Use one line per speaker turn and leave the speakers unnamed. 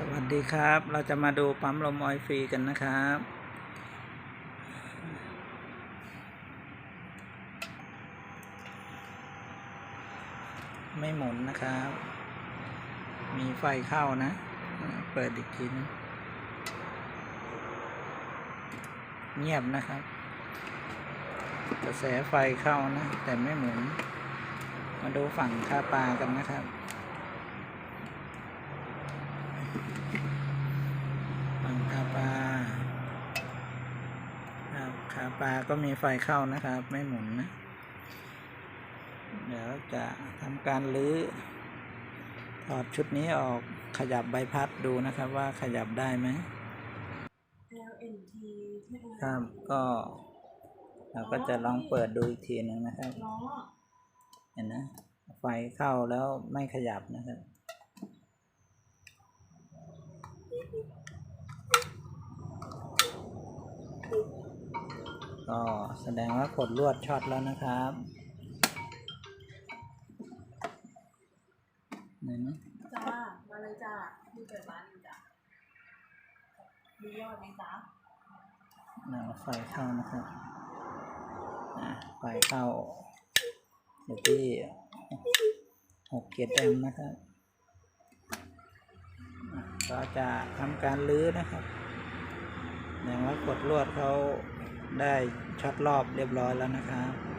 สวัสดีครับ เราจะมาดูปั๊มลมออยฟรีกันนะครับ ไม่หมุนนะครับ มีไฟเข้านะ เปิดอีกทีนึงเงียบนะครับ กระแสไฟเข้านะ แต่ไม่หมุน มาดูฝั่งคาปลากันนะครับ ฝั่งคาปลา ครับคาปลาก็มีไฟเข้านะครับ ไม่หมุนนะเดี๋ยวจะทำการรื้อถอดชุดนี้ออกขยับใบพัดดูนะครับว่าขยับได้ไหม
LNT
ครับก็เราก็จะลองเปิดดูอีกทีหนึ่งนะครับ
ล้อ
เห็นนะ ไฟเข้าแล้วไม่ขยับนะครับ ก็แสดงว่ากดลวดช็อตแล้วนะครับเห็นไหม
จ้า มาเลยจ้าที่เปิดร้านอยู่จ้ามียอดไหมจ้า
อ่าไฟเข้านะครับอ่าไฟเข้าอยู่ที่หกเกียรแอมป์นะครับอะก็จะทำการลื้อนะครับอย่างว่ากดลวดเขา ได้ช็อตรอบเรียบร้อยแล้วนะครับ